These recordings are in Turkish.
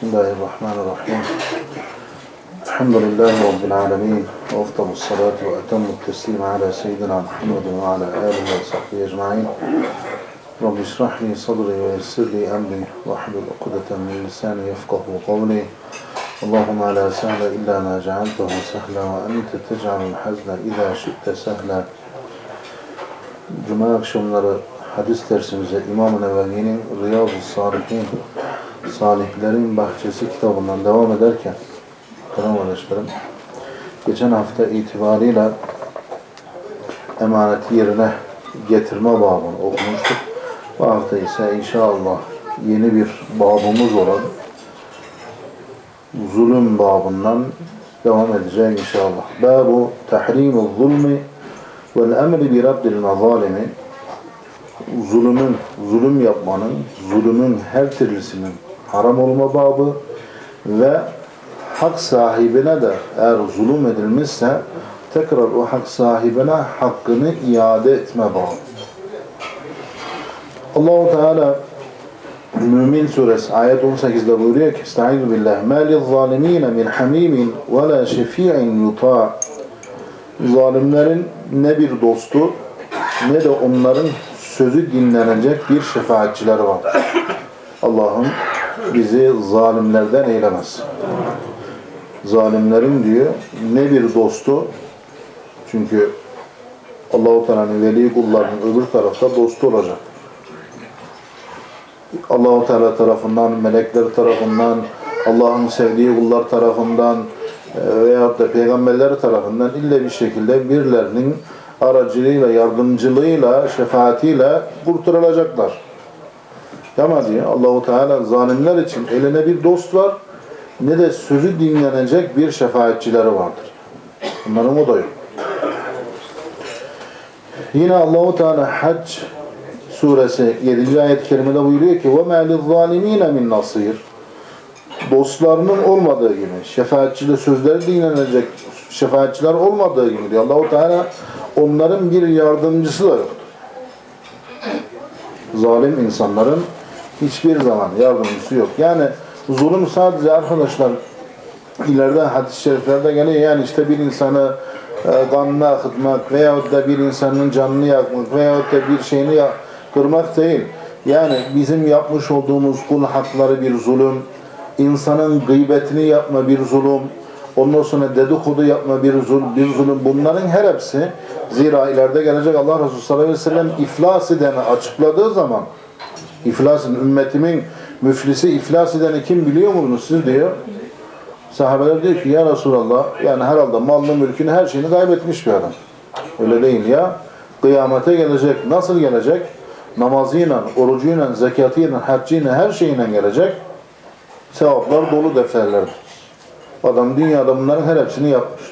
بسم الله الرحمن الرحيم. الحمد لله رب العالمين وأفضل الصلاة وأتم التسليم على سيدنا محمد وعلى آله وصحبه أجمعين. رب اشرح لي صدري ويسر لي أمري واحلل عقدة من لساني يفقه قولي. اللهم لا سهل إلا ما جعلته سهلا وأنت تجعل الحزن إذا شئت سهلا. Cuma akşamları hadis dersimize İmam-ı Riyad-ı Salihin Salihlerin Bahçesi kitabından devam ederken Kırım kardeşlerim geçen hafta itibarıyla emaneti yerine getirme babını okumuştuk. Bu hafta ise inşallah yeni bir babımız olan zulüm babından devam edeceğiz inşallah. Babu tahrimul zulmi vel emri bi raddil mazalimi zulümün, zulüm yapmanın, zulümün her türlüsünün haram olma babı ve hak sahibine de eğer zulüm edilmişse tekrar o hak sahibine hakkını iade etme babı. Allahu Teala Mümin suresi ayet 18'de buyuruyor ki Estaizu billah Ma lizzalimine min hamimin ve la şefi'in yuta Zalimlerin ne bir dostu ne de onların sözü dinlenecek bir şefaatçiler var. Allah'ım bizi zalimlerden eylemez. Zalimlerin diyor ne bir dostu çünkü Allahu Teala'nın veli kullarının öbür tarafta dostu olacak. Allahu Teala tarafından, melekler tarafından, Allah'ın sevdiği kullar tarafından e, veyahut da peygamberler tarafından illa bir şekilde birilerinin aracılığıyla, yardımcılığıyla, şefaatiyle kurtarılacaklar. Ama diyor Allahu Teala zalimler için eline bir dost var ne de sözü dinlenecek bir şefaatçileri vardır. Bunların o da yok. Yine Allahu Teala Hac suresi 7. ayet-i kerimede buyuruyor ki وَمَا لِلظَّالِم۪ينَ مِنْ نَصِيرٍ Dostlarının olmadığı gibi, şefaatçide sözleri dinlenecek şefaatçiler olmadığı gibi diyor. Allahu Teala onların bir yardımcısı da yoktur. Zalim insanların hiçbir zaman yardımcısı yok. Yani zulüm sadece arkadaşlar ileride hadis-i şeriflerde geliyor. Yani işte bir insanı e, kanını akıtmak veyahut da bir insanın canını yakmak veyahut da bir şeyini kırmak değil. Yani bizim yapmış olduğumuz kul hakları bir zulüm, insanın gıybetini yapma bir zulüm, ondan sonra dedikodu yapma bir zulüm, bir zulüm. Bunların her hepsi zira ileride gelecek Allah Resulü sallallahu aleyhi ve sellem iflas edeni açıkladığı zaman iflasın ümmetimin müflisi iflas edeni kim biliyor musunuz siz diyor. Sahabeler diyor ki ya Resulallah yani herhalde malını mülkünü her şeyini kaybetmiş bir adam. Öyle değil ya. Kıyamete gelecek. Nasıl gelecek? Namazıyla, orucuyla, zekatıyla, haccıyla her şeyine gelecek. Sevaplar dolu defterlerde. Adam dünyada bunların her hepsini yapmış.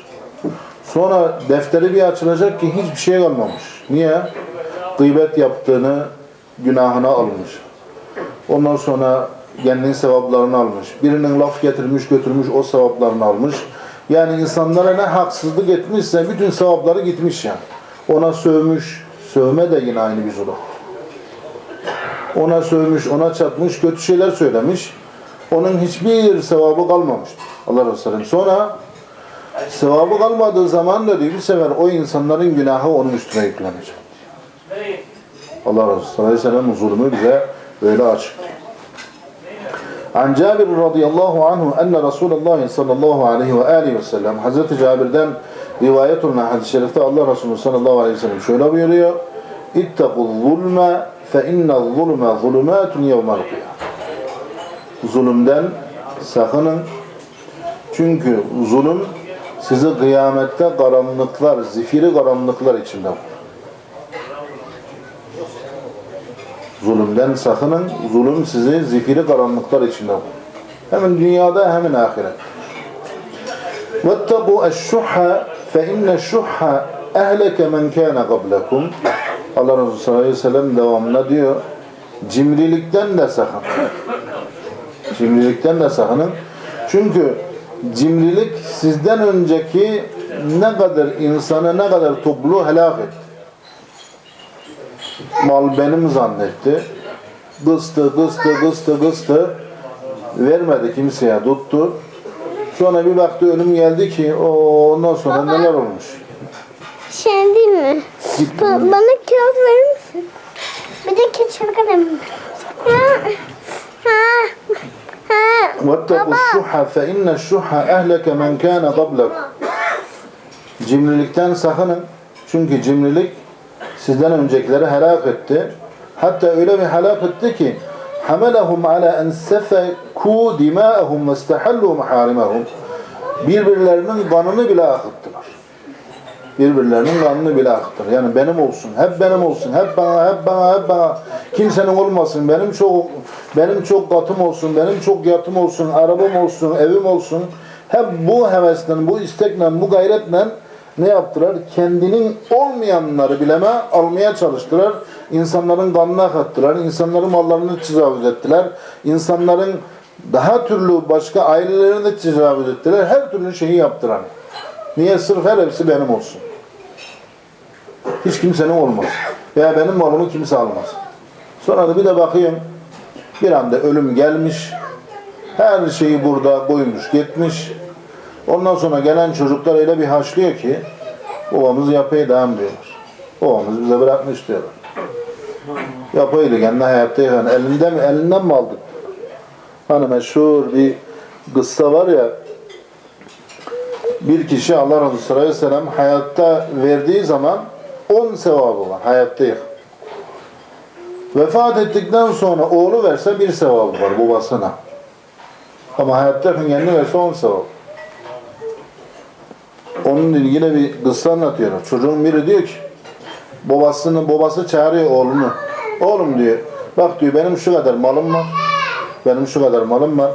Sonra defteri bir açılacak ki hiçbir şey kalmamış. Niye? Gıybet yaptığını günahına almış. Ondan sonra kendinin sevaplarını almış. Birinin laf getirmiş götürmüş o sevaplarını almış. Yani insanlara ne haksızlık etmişse bütün sevapları gitmiş yani. Ona sövmüş, sövme de yine aynı bir zulüm. Ona sövmüş, ona çatmış, kötü şeyler söylemiş. Onun hiçbir sevabı kalmamış. Allah Resulü. Sonra sevabı kalmadığı zaman da bir sefer o insanların günahı onun üstüne yüklenecek. Allah Resulü sallallahu aleyhi ve sellem'in zulmü bize böyle açık. An Cabir radıyallahu anhu enne Resulullah sallallahu aleyhi ve aleyhi ve sellem Hazreti Cabir'den rivayet olunan hadis-i şerifte Allah Resulü sallallahu aleyhi ve sellem şöyle buyuruyor. İttakul zulme fe innel zulme zulümatun yevmel Zulümden sakının. Çünkü zulüm sizi kıyamette karanlıklar, zifiri karanlıklar içinde Zulümden sakının. Zulüm sizi zifiri karanlıklar içinde bulur. Hemen dünyada hemen ahiret. وَاتَّقُوا الشُّحَّ فَاِنَّ الشُّحَّ اَهْلَكَ مَنْ كَانَ قَبْلَكُمْ Allah Resulü sallallahu aleyhi ve sellem devamında diyor cimrilikten de sakın. Cimrilikten de sakının. Çünkü cimrilik sizden önceki ne kadar insanı ne kadar topluluğu helak etti. Mal benim zannetti. Kıstı, kıstı, kıstı, kıstı. Vermedi kimseye tuttu. Sonra bir baktı ölüm geldi ki o ondan sonra neler olmuş. Şey değil mi? Ba- bana kağıt verir misin? Bir de keçeli kalem. Ha. Ha. Ha. وَاتَّقُوا الشُّحَّ فَاِنَّ الشُّحَّ اَهْلَكَ مَنْ كَانَ قَبْلَكُمْ Cimrilikten sakının. Çünkü cimrilik sizden öncekileri helak etti. Hatta öyle bir helak etti ki حَمَلَهُمْ عَلَى اَنْ سَفَكُوا دِمَاءَهُمْ وَاسْتَحَلُّوا مَحَارِمَهُمْ Birbirlerinin kanını bile akıttılar. Birbirlerinin kanını bile akıttılar. Yani benim olsun, hep benim olsun, hep bana, hep bana, hep bana. Kimsenin olmasın, benim çok benim çok katım olsun, benim çok yatım olsun, arabam olsun, evim olsun. Hep bu hevesten, bu istekle, bu gayretle ne yaptılar? Kendinin olmayanları bileme almaya çalıştılar. İnsanların kanını akıttılar. İnsanların mallarını tecavüz ettiler. İnsanların daha türlü başka ailelerini de tecavüz ettiler. Her türlü şeyi yaptılar. Niye? Sırf her hepsi benim olsun. Hiç kimsenin olmaz. Veya benim malımı kimse almaz. Sonra da bir de bakıyorum bir anda ölüm gelmiş. Her şeyi burada koymuş gitmiş. Ondan sonra gelen çocuklar öyle bir haşlıyor ki babamız yapayı devam diyorlar. Babamız bize bırakmış diyorlar. Yapaydı kendi hayatta yani elinden elinden mi aldık? Hani meşhur bir kıssa var ya bir kişi Allah Resulü sallallahu aleyhi ve sellem hayatta verdiği zaman 10 sevabı var hayattayız. Vefat ettikten sonra oğlu verse bir sevabı var babasına. Ama hayattayken kendi verse 10 sevap. Onun ilgili bir kıssa anlatıyorlar. Çocuğun biri diyor ki babasını babası çağırıyor oğlunu. Oğlum diyor bak diyor benim şu kadar malım var. Benim şu kadar malım var.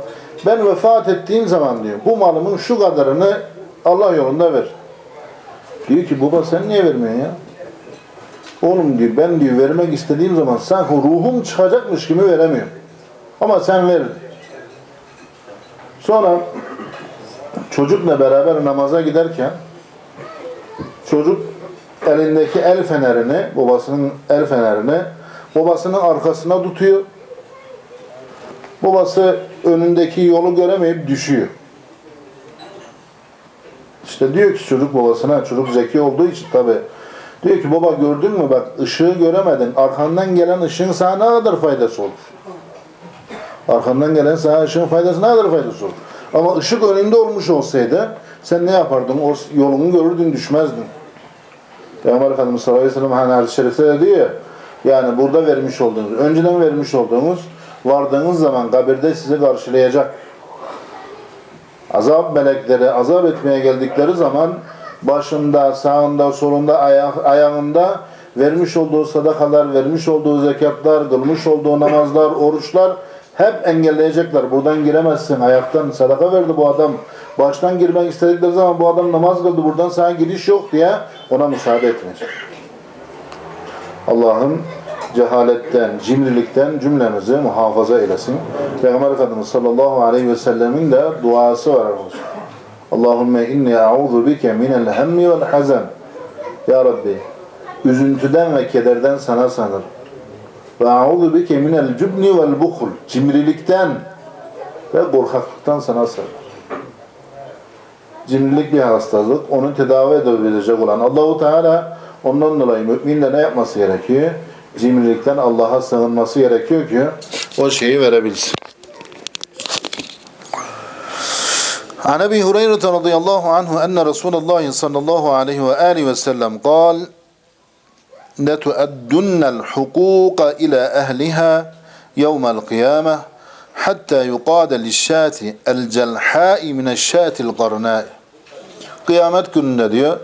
Ben vefat ettiğim zaman diyor bu malımın şu kadarını Allah yolunda ver. Diyor ki baba sen niye vermiyorsun ya? Oğlum diyor ben diyor vermek istediğim zaman sanki ruhum çıkacakmış gibi veremiyorum. Ama sen ver. Sonra çocukla beraber namaza giderken çocuk elindeki el fenerini, babasının el fenerini babasının arkasına tutuyor. Babası önündeki yolu göremeyip düşüyor. İşte diyor ki çocuk babasına, çocuk zeki olduğu için tabi. Diyor ki baba gördün mü bak ışığı göremedin. Arkandan gelen ışığın sana ne kadar faydası olur? Arkandan gelen sana ışığın faydası ne kadar faydası olur? Ama ışık önünde olmuş olsaydı sen ne yapardın? O yolunu görürdün, düşmezdin. Peygamber Efendimiz sallallahu aleyhi ve sellem hani hadis-i şerifte de diyor ya, yani burada vermiş olduğunuz, önceden vermiş olduğunuz vardığınız zaman kabirde sizi karşılayacak. Azap melekleri azap etmeye geldikleri zaman başında, sağında, solunda, ayak, ayağında vermiş olduğu sadakalar, vermiş olduğu zekatlar, kılmış olduğu namazlar, oruçlar hep engelleyecekler. Buradan giremezsin. Ayaktan sadaka verdi bu adam. Baştan girmek istedikleri zaman bu adam namaz kıldı. Buradan sana giriş yok diye ona müsaade etmeyecek. Allah'ım cehaletten, cimrilikten cümlemizi muhafaza eylesin. Peygamber Efendimiz sallallahu aleyhi ve sellemin de duası var arkadaşlar. Allahümme inni a'udhu bike minel hemmi vel hazen. Ya Rabbi, üzüntüden ve kederden sana sanır. Ve a'udhu bike minel cübni vel bukhul. Cimrilikten ve korkaklıktan sana sanır. Cimrilik bir hastalık. Onu tedavi edebilecek olan Allahu Teala ondan dolayı mümin de ne yapması gerekiyor? Cimrilikten Allah'a sığınması gerekiyor ki o şeyi verebilsin. عن ابي هريره رضي الله عنه ان رسول الله صلى الله عليه واله وسلم قال لتؤدن الحقوق الى اهلها يوم القيامه حتى يقاد للشاة الجلحاء من الشاة القرناء Kıyamet gününde diyor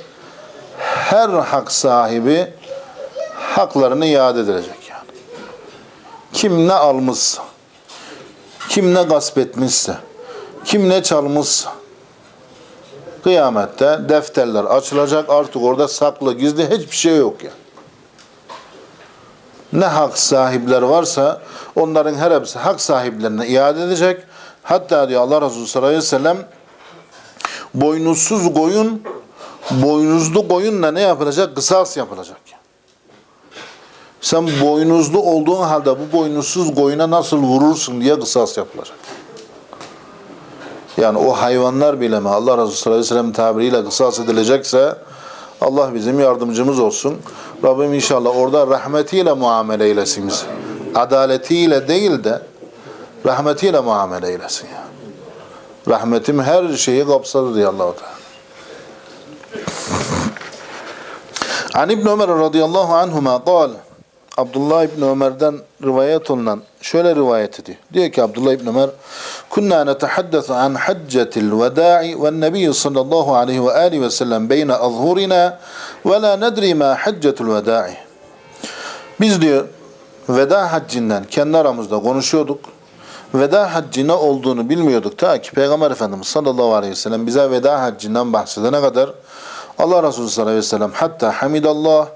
her hak sahibi haklarını iade edilecek yani. Kim ne almışsa, kim ne gasp etmişse, kim ne çalmışsa, kıyamette defterler açılacak artık orada saklı gizli hiçbir şey yok yani. Ne hak sahipleri varsa onların her hepsi hak sahiplerine iade edecek. Hatta diyor Allah Resulü sallallahu aleyhi ve sellem boynuzsuz koyun boynuzlu koyunla ne yapılacak? Kısas yapılacak. Sen boynuzlu olduğun halde bu boynuzsuz koyuna nasıl vurursun diye kısas yapılacak. Yani o hayvanlar bile mi Allah Resulü sallallahu aleyhi ve sellem tabiriyle kısas edilecekse Allah bizim yardımcımız olsun. Rabbim inşallah orada rahmetiyle muamele eylesin bizi. Adaletiyle değil de rahmetiyle muamele eylesin ya. Rahmetim her şeyi kapsadı diyor Allah-u Teala. An İbn Ömer radıyallahu anhuma قال Abdullah İbn Ömer'den rivayet olunan şöyle rivayet ediyor. Diyor ki Abdullah İbn Ömer kunna netahaddathu an haccetil veda'i ve nebi sallallahu aleyhi ve alihi ve sellem beyne azhurina ve la nedri ma haccetul veda'i. Biz diyor veda haccinden kendi aramızda konuşuyorduk. Veda haccı ne olduğunu bilmiyorduk ta ki Peygamber Efendimiz sallallahu aleyhi ve sellem bize veda haccinden bahsedene kadar Allah Resulü sallallahu aleyhi ve sellem hatta hamidallah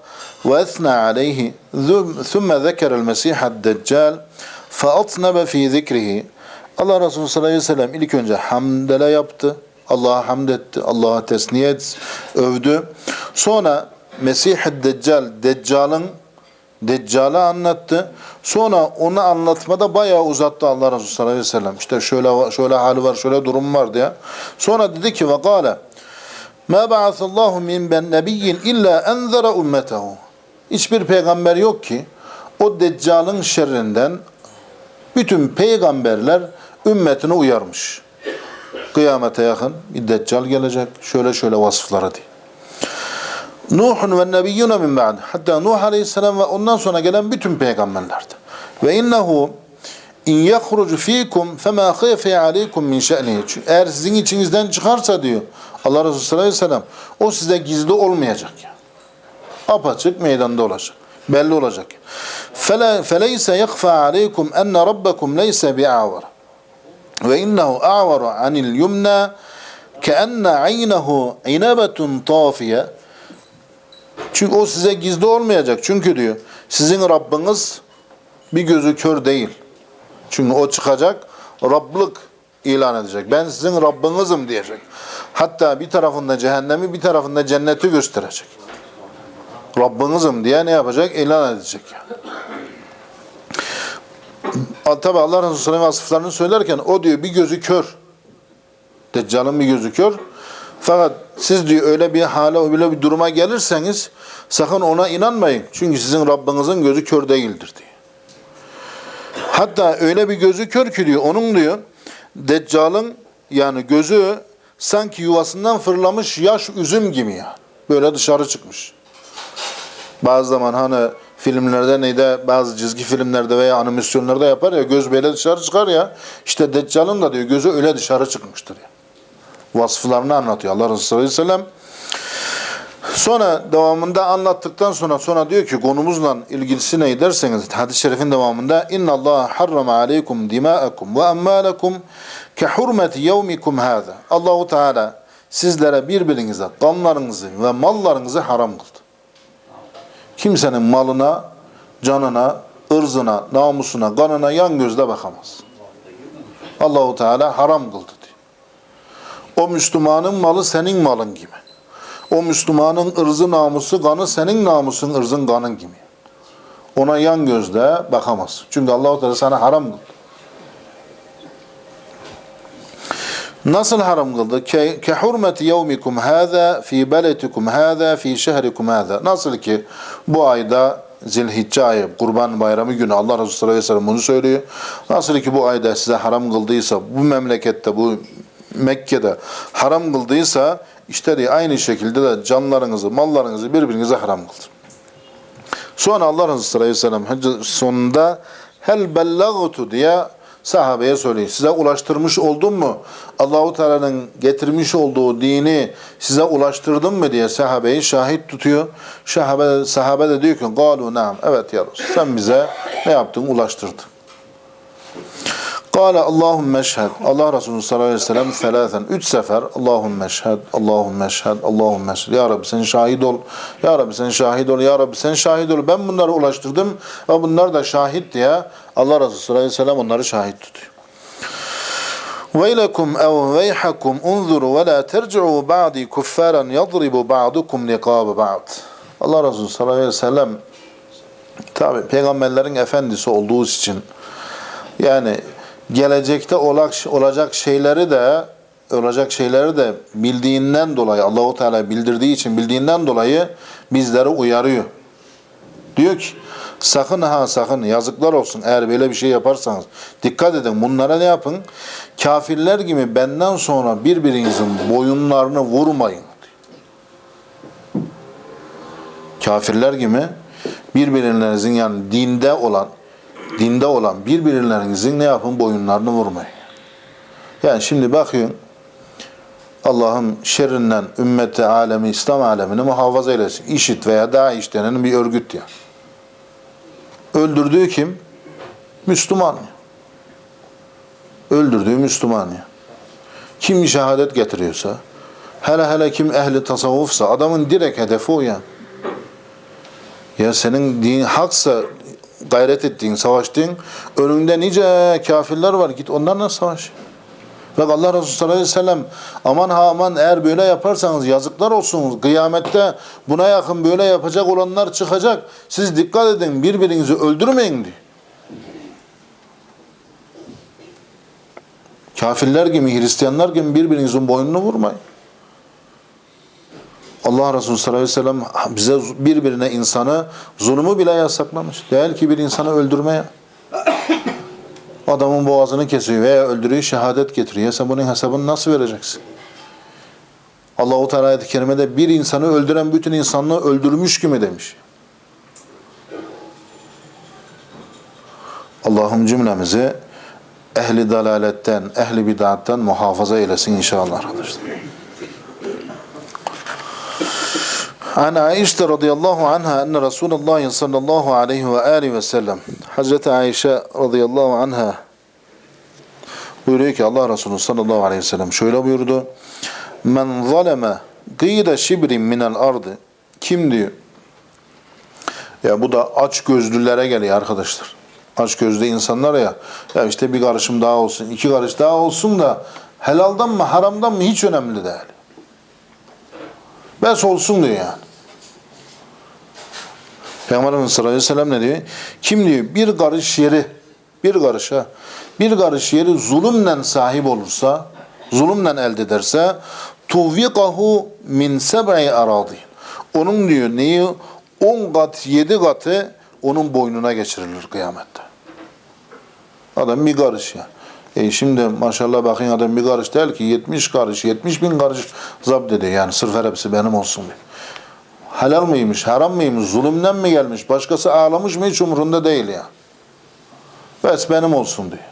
ve esna aleyhi thumme zekerel mesihad deccal featnebe fi zikrihi Allah Resulü sallallahu aleyhi ve sellem ilk önce hamdele yaptı. Allah'a hamd etti. Allah'a tesniyet övdü. Sonra Mesih-i Deccal, Deccal'ın Deccal'ı anlattı. Sonra onu anlatmada bayağı uzattı Allah Resulü sallallahu aleyhi ve sellem. İşte şöyle şöyle hali var, şöyle durum var diye. Sonra dedi ki ve kâle مَا بَعَثَ اللّٰهُ مِنْ بَنْ نَبِيٍّ اِلَّا اَنْذَرَ اُمَّتَهُ Hiçbir peygamber yok ki o Deccal'ın şerrinden bütün peygamberler ümmetini uyarmış. Kıyamete yakın bir Deccal gelecek. Şöyle şöyle vasıfları diye. Nuhun ve nebiyyuna min ba'd. Hatta Nuh aleyhisselam ve ondan sonra gelen bütün peygamberlerdi. Ve innehu in yahrucu fikum fema khife aleykum min şe'nihi. Eğer sizin içinizden çıkarsa diyor Allah Resulü sallallahu aleyhi ve sellem o size gizli olmayacak yani Apaçık meydanda olacak. Belli olacak. فَلَا فَلَيْسَ يَخْفَى عَلَيْكُمْ اَنَّ رَبَّكُمْ لَيْسَ بِعَوَرَ وَاِنَّهُ اَعْوَرَ عَنِ الْيُمْنَى كَأَنَّ عَيْنَهُ عِنَبَةٌ طَافِيَةٌ çünkü o size gizli olmayacak. Çünkü diyor sizin Rabbiniz bir gözü kör değil. Çünkü o çıkacak Rablık ilan edecek. Ben sizin Rabbinizim diyecek. Hatta bir tarafında cehennemi bir tarafında cenneti gösterecek. Rabbinizim diye ne yapacak? İlan edecek yani. Tabi Allah Resulü Sallallahu vasıflarını söylerken o diyor bir gözü kör. Deccal'ın bir gözü kör. Fakat siz diyor öyle bir hale, öyle bir duruma gelirseniz sakın ona inanmayın. Çünkü sizin Rabbinizin gözü kör değildir diyor. Hatta öyle bir gözü kör ki diyor, onun diyor, Deccal'ın yani gözü sanki yuvasından fırlamış yaş üzüm gibi ya. Böyle dışarı çıkmış. Bazı zaman hani filmlerde neyde bazı çizgi filmlerde veya animasyonlarda yapar ya göz böyle dışarı çıkar ya. İşte Deccal'ın da diyor gözü öyle dışarı çıkmıştır ya vasıflarını anlatıyor Allah Resulü sallallahu aleyhi ve sellem. Sonra devamında anlattıktan sonra sonra diyor ki konumuzla ilgilisi ne derseniz hadis-i şerifin devamında inna Allah harrama aleykum dima'akum ve emmalakum ke hurmeti yevmikum hâzâ. Allahu Teala sizlere birbirinize kanlarınızı ve mallarınızı haram kıldı. Kimsenin malına, canına, ırzına, namusuna, kanına yan gözle bakamaz. Allahu Teala haram kıldı. O Müslümanın malı senin malın gibi. O Müslümanın ırzı namusu, kanı senin namusun, ırzın kanın gibi. Ona yan gözle bakamaz. Çünkü Allah-u Teala sana haram kıldı. Nasıl haram kıldı? Ke, ke hurmeti yevmikum hâzâ fî beletikum hâzâ fî şehrikum hâzâ. Nasıl ki bu ayda Zilhicce ayı, Kurban Bayramı günü Allah Resulü sallallahu aleyhi ve sellem bunu söylüyor. Nasıl ki bu ayda size haram kıldıysa, bu memlekette, bu Mekke'de haram kıldıysa işte diye aynı şekilde de canlarınızı, mallarınızı birbirinize haram kıldı. Sonra Allah Resulü sallallahu aleyhi ve sellem sonunda hel bellagtu diye sahabeye söyleyin. Size ulaştırmış oldum mu? Allahu Teala'nın getirmiş olduğu dini size ulaştırdım mı diye sahabeyi şahit tutuyor. Sahabe, sahabe de diyor ki galu naam. Evet ya Resul. Sen bize ne yaptın? Ulaştırdın. Kale Allahümme eşhed. Allah Resulü sallallahu aleyhi ve sellem selasen. Üç sefer Allahümme eşhed, Allahümme eşhed, Allahümme eşhed. Ya Rabbi sen şahit ol. Ya Rabbi sen şahit ol. Ya Rabbi sen şahit ol. Ben bunları ulaştırdım ve bunlar da şahit diye Allah Resulü sallallahu aleyhi ve sellem onları şahit tutuyor. ويلكم أو ويحكم انظروا ولا ترجعوا بعدي كفارا يضرب بعضكم رقاب بعض. Allah Resulü sallallahu aleyhi ve sellem tabi peygamberlerin efendisi olduğu için yani gelecekte olacak şeyleri de olacak şeyleri de bildiğinden dolayı Allahu Teala bildirdiği için bildiğinden dolayı bizleri uyarıyor. Diyor ki sakın ha sakın yazıklar olsun eğer böyle bir şey yaparsanız dikkat edin bunlara ne yapın? Kafirler gibi benden sonra birbirinizin boyunlarını vurmayın. Kafirler gibi birbirlerinizin yani dinde olan dinde olan birbirlerinizin ne yapın boyunlarını vurmayın. Yani şimdi bakıyorsun Allah'ın şerrinden ümmeti alemi, İslam alemini muhafaza eylesin. İşit veya DAEŞ denen bir örgüt ya. Öldürdüğü kim? Müslüman. Öldürdüğü Müslüman ya. Kim şehadet getiriyorsa, hele hele kim ehli tasavvufsa adamın direkt hedefi o ya. Ya senin din haksa gayret ettiğin, savaştığın önünde nice kafirler var. Git onlarla savaş. Bak Allah Resulü sallallahu aleyhi ve sellem aman ha aman eğer böyle yaparsanız yazıklar olsun. Kıyamette buna yakın böyle yapacak olanlar çıkacak. Siz dikkat edin birbirinizi öldürmeyin diyor. Kafirler gibi, Hristiyanlar gibi birbirinizin boynunu vurmayın. Allah Resulü sallallahu aleyhi ve sellem bize birbirine insanı zulmü bile yasaklamış. Değil ki bir insanı öldürmeye. Adamın boğazını kesiyor veya öldürüyor, şehadet getiriyor. Sen bunun hesabını nasıl vereceksin? Allahu Teala ayet-i kerimede bir insanı öldüren bütün insanlığı öldürmüş gibi demiş. Allah'ım cümlemizi ehli dalaletten, ehli bid'atten muhafaza eylesin inşallah arkadaşlar. An Aişte radıyallahu anha enne Resulullah sallallahu aleyhi ve aleyhi ve sellem Hazreti Ayşe radıyallahu anha buyuruyor ki Allah Resulü sallallahu aleyhi ve sellem şöyle buyurdu. Men zaleme gıyda şibrin minel ardı kim diyor? Ya bu da aç gözlülere geliyor arkadaşlar. Aç gözlü insanlar ya ya işte bir karışım daha olsun, iki karış daha olsun da helaldan mı haramdan mı hiç önemli değil. Bes olsun diyor yani. Peygamberimiz sallallahu aleyhi ve sellem ne diyor? Kim diyor bir karış yeri, bir karış ha, bir karış yeri zulümle sahip olursa, zulümle elde ederse, tuvvikahu min seb'i aradi. Onun diyor neyi? On kat, yedi katı onun boynuna geçirilir kıyamette. Adam bir karış ya. E şimdi maşallah bakın adam bir karış değil ki 70 karış, 70 bin karış zapt ediyor. Yani sırf hepsi benim olsun diyor. Helal mıymış, haram mıymış, zulümden mi gelmiş, başkası ağlamış mı hiç umurunda değil ya. Bes benim olsun diyor.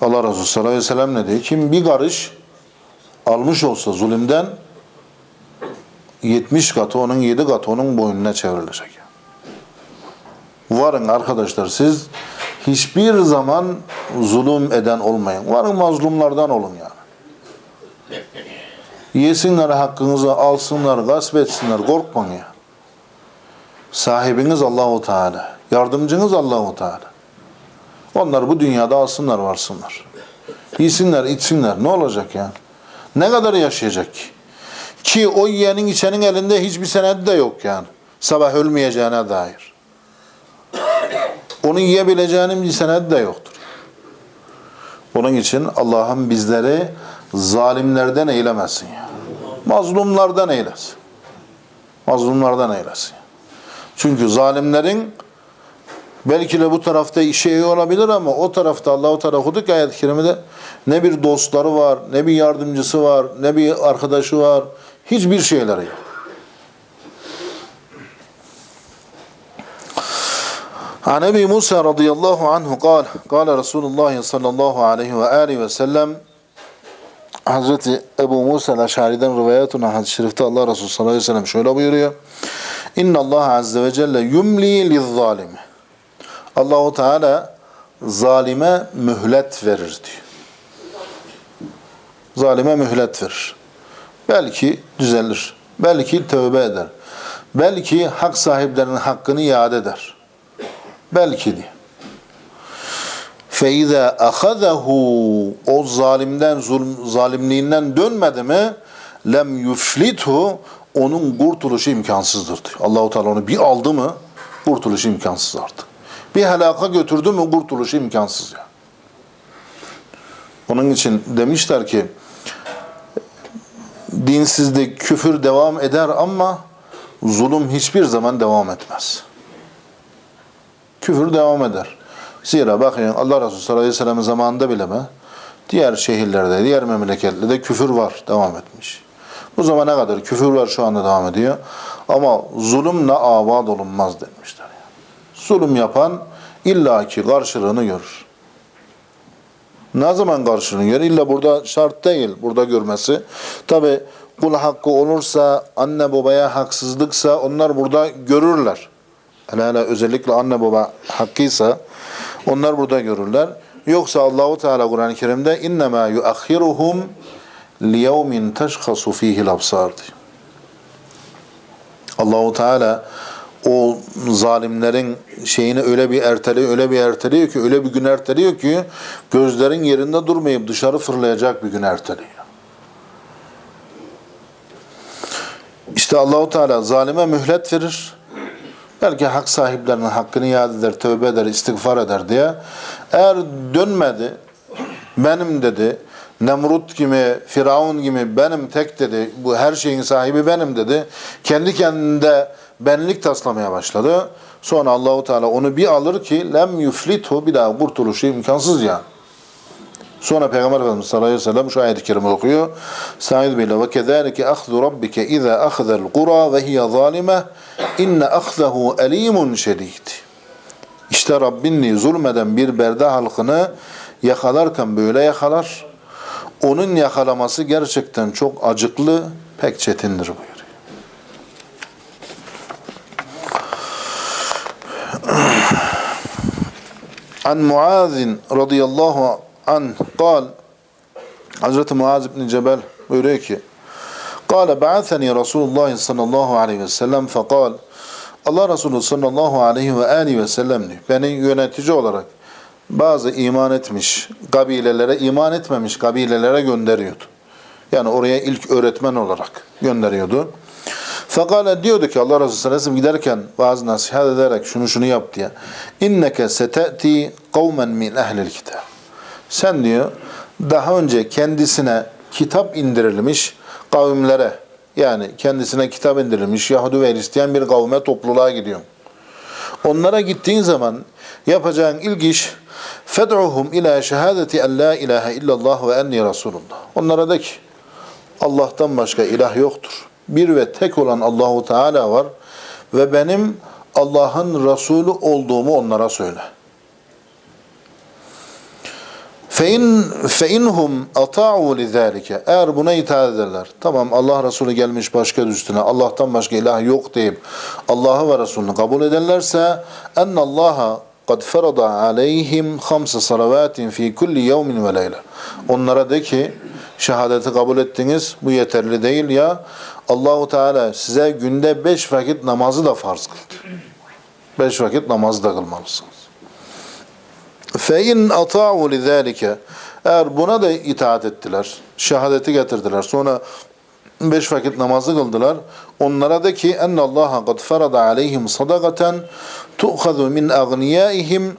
Allah Resulü sallallahu aleyhi ve sellem ne diyor? Kim bir karış almış olsa zulümden 70 katı onun 7 katı onun boynuna çevrilecek. Varın arkadaşlar siz hiçbir zaman zulüm eden olmayın. Varın mazlumlardan olun yani. Yesinler hakkınızı, alsınlar, gasp etsinler. Korkmayın ya. Sahibiniz Allahu Teala. Yardımcınız Allahu Teala. Onlar bu dünyada alsınlar, varsınlar. Yesinler, içsinler. Ne olacak ya? Ne kadar yaşayacak ki? Ki o yiyenin içenin elinde hiçbir senedi de yok yani. Sabah ölmeyeceğine dair. Onu yiyebileceğinin bir senedi de yoktur. Onun için Allah'ım bizleri zalimlerden eylemesin ya. Mazlumlardan eylesin. Mazlumlardan eylesin. Çünkü zalimlerin belki de bu tarafta işe olabilir ama o tarafta Allah-u Teala okuduk ayet-i kerimede ne bir dostları var, ne bir yardımcısı var, ne bir arkadaşı var. Hiçbir şeyleri yok. An Ebi Musa radıyallahu anhu kal, kal Resulullah sallallahu aleyhi ve aleyhi ve sellem Hazreti Ebu Musa Eşari'den rivayet olan hadis-i şerifte Allah Resulü sallallahu aleyhi ve sellem şöyle buyuruyor. İnna Allah azze ve celle yumli lizzalim. Allahu Teala zalime mühlet verir diyor. Zalime mühlet verir. Belki düzelir. Belki tövbe eder. Belki hak sahiplerinin hakkını iade eder. Belki diyor. فَاِذَا اَخَذَهُ O zalimden, zulm, zalimliğinden dönmedi mi lem yuflithu onun kurtuluşu imkansızdır diyor. Allahu Teala onu bir aldı mı kurtuluşu imkansız artık. Bir helaka götürdü mü kurtuluşu imkansız ya. Onun için demişler ki dinsizlik, küfür devam eder ama zulüm hiçbir zaman devam etmez. Küfür devam eder. Zira bakın Allah Resulü sallallahu aleyhi ve sellem'in zamanında bile mi? Diğer şehirlerde, diğer memleketlerde küfür var, devam etmiş. Bu zamana kadar küfür var şu anda devam ediyor. Ama zulümle avad olunmaz demişler. Yani. Zulüm yapan illaki karşılığını görür. Ne zaman karşılığını görür? İlla burada şart değil burada görmesi. Tabi kul hakkı olursa, anne babaya haksızlıksa onlar burada görürler. Hele hele özellikle anne baba hakkıysa onlar burada görürler. Yoksa Allahu Teala Kur'an-ı Kerim'de innema yuakhiruhum liyevmin teşhasu fihi'l absar. Allahu Teala o zalimlerin şeyini öyle bir erteliyor, öyle bir erteliyor ki, öyle bir gün erteliyor ki gözlerin yerinde durmayıp dışarı fırlayacak bir gün erteliyor. İşte Allahu Teala zalime mühlet verir. Belki hak sahiplerinin hakkını iade eder, tövbe eder, istiğfar eder diye. Eğer dönmedi, benim dedi, Nemrut gibi, Firavun gibi benim tek dedi, bu her şeyin sahibi benim dedi. Kendi kendinde benlik taslamaya başladı. Sonra Allahu Teala onu bir alır ki lem yuflitu bir daha kurtuluşu imkansız yani. Sonra Peygamber Efendimiz sallallahu aleyhi ve sellem şu ayet-i kerime okuyor. Sa'id Bey'le ve kezalike ahzu rabbike iza akhza'l qura ve hiye zalime inne akhzahu alimun şedid. İşte Rabbin zulmeden bir berde halkını yakalarken böyle yakalar. Onun yakalaması gerçekten çok acıklı, pek çetindir buyuruyor. An Muaz radıyallahu anh قال Hazreti Muaz bin Cebel buyuruyor ki قال بعثني رسول الله sallallahu aleyhi ve sellem فقال Allah Resulü sallallahu aleyhi ve aleyhi ve sellem diyor. Beni yönetici olarak bazı iman etmiş kabilelere, iman etmemiş kabilelere gönderiyordu. Yani oraya ilk öğretmen olarak gönderiyordu. Fakale diyordu ki Allah Resulü sallallahu aleyhi ve sellem giderken bazı nasihat ederek şunu şunu yap diye. İnneke sete'ti kavmen min ehlil kitab. Sen diyor daha önce kendisine kitap indirilmiş kavimlere yani kendisine kitap indirilmiş Yahudi ve Hristiyan bir kavme topluluğa gidiyorsun. Onlara gittiğin zaman yapacağın ilk iş fed'uhum ila şehadeti en la ilahe illallah ve enni Resulullah. Onlara de ki Allah'tan başka ilah yoktur. Bir ve tek olan Allahu Teala var ve benim Allah'ın Resulü olduğumu onlara söyle. Fein feinhum ata'u lizalike. Eğer buna itaat ederler. Tamam Allah Resulü gelmiş başka üstüne. Allah'tan başka ilah yok deyip Allah'ı ve Resulünü kabul ederlerse en Allah'a kad ferada aleyhim hamsa salavatin fi kulli yevmin ve leyle. Onlara de ki şehadeti kabul ettiniz. Bu yeterli değil ya. Allahu Teala size günde beş vakit namazı da farz kıldı. Beş vakit namazı da kılmalısınız. فَاِنْ اَطَاعُوا لِذَٰلِكَ Eğer buna da itaat ettiler, şehadeti getirdiler, sonra beş vakit namazı kıldılar, onlara da ki اَنَّ اللّٰهَ قَدْ فَرَضَ عَلَيْهِمْ صَدَقَةً تُؤْخَذُ مِنْ اَغْنِيَائِهِمْ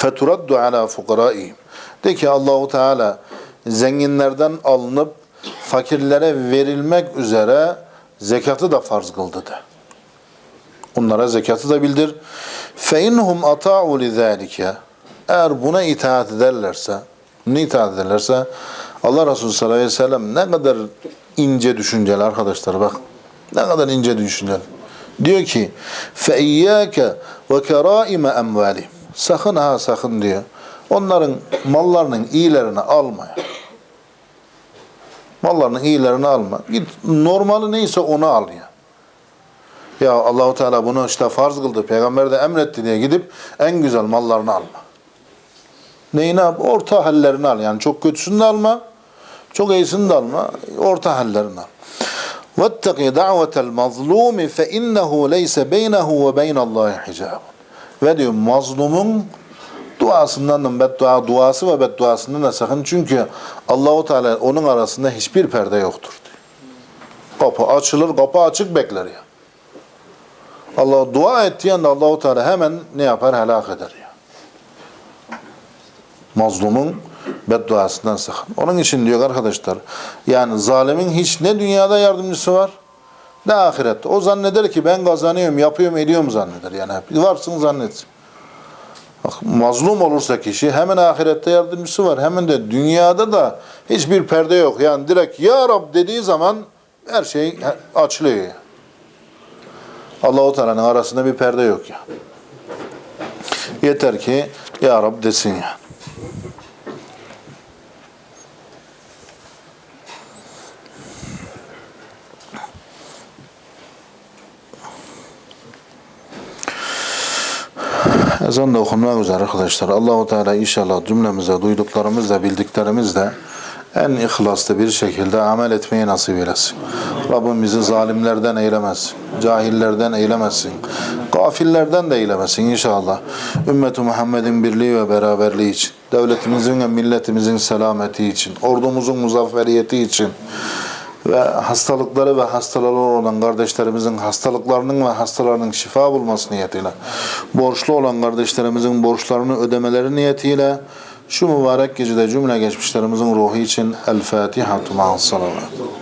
فَتُرَدُّ عَلَى فُقَرَائِهِمْ De ki Allahu Teala zenginlerden alınıp fakirlere verilmek üzere zekatı da farz kıldı de. Onlara zekatı da bildir. فَاِنْهُمْ اَطَاعُوا لِذَٰلِكَ Eğer buna itaat ederlerse, ne itaat ederlerse Allah Resulü sallallahu aleyhi ve sellem ne kadar ince düşünceli arkadaşlar bak. Ne kadar ince düşünceli. Diyor ki فَاِيَّاكَ وَكَرَائِمَ اَمْوَالِهِمْ Sakın ha sakın diyor. Onların mallarının iyilerini alma. Mallarının iyilerini alma. Git normali neyse onu al ya. Ya Allahu Teala bunu işte farz kıldı. Peygamber de emretti diye gidip en güzel mallarını alma. Neyini al? Orta hallerini al. Yani çok kötüsünü de alma. Çok iyisini de alma. Orta hallerini al. وَاتَّقِ دَعْوَةَ الْمَظْلُومِ فَاِنَّهُ لَيْسَ بَيْنَهُ وَبَيْنَ اللّٰهِ حِجَابٌ Ve diyor mazlumun duasından da beddua, duası ve bedduasından da sakın. Çünkü Allahu Teala onun arasında hiçbir perde yoktur. Diyor. Kapı açılır, kapı açık bekler ya. Allah dua ettiği anda Allahu Teala hemen ne yapar? Helak eder ya. Mazlumun bedduasından sakın. Onun için diyor arkadaşlar yani zalimin hiç ne dünyada yardımcısı var ne ahirette. O zanneder ki ben kazanıyorum, yapıyorum, ediyorum zanneder. Yani hep varsın zannetsin. Bak, mazlum olursa kişi hemen ahirette yardımcısı var. Hemen de dünyada da hiçbir perde yok. Yani direkt Ya Rab dediği zaman her şey açılıyor. Allah-u Teala'nın arasında bir perde yok ya. Yeter ki Ya Rab desin yani. Ezan da okunmak üzere arkadaşlar. Allahu Teala inşallah cümlemize duyduklarımızla bildiklerimizle en ihlaslı bir şekilde amel etmeyi nasip eylesin. Rabbim bizi zalimlerden eylemesin, cahillerden eylemesin, gafillerden de eylemesin inşallah. Ümmeti Muhammed'in birliği ve beraberliği için, devletimizin ve milletimizin selameti için, ordumuzun muzafferiyeti için, ve hastalıkları ve hastaları olan kardeşlerimizin hastalıklarının ve hastalarının şifa bulması niyetiyle, borçlu olan kardeşlerimizin borçlarını ödemeleri niyetiyle, şu mübarek gecede cümle geçmişlerimizin ruhu için El Fatiha ma'as salavat.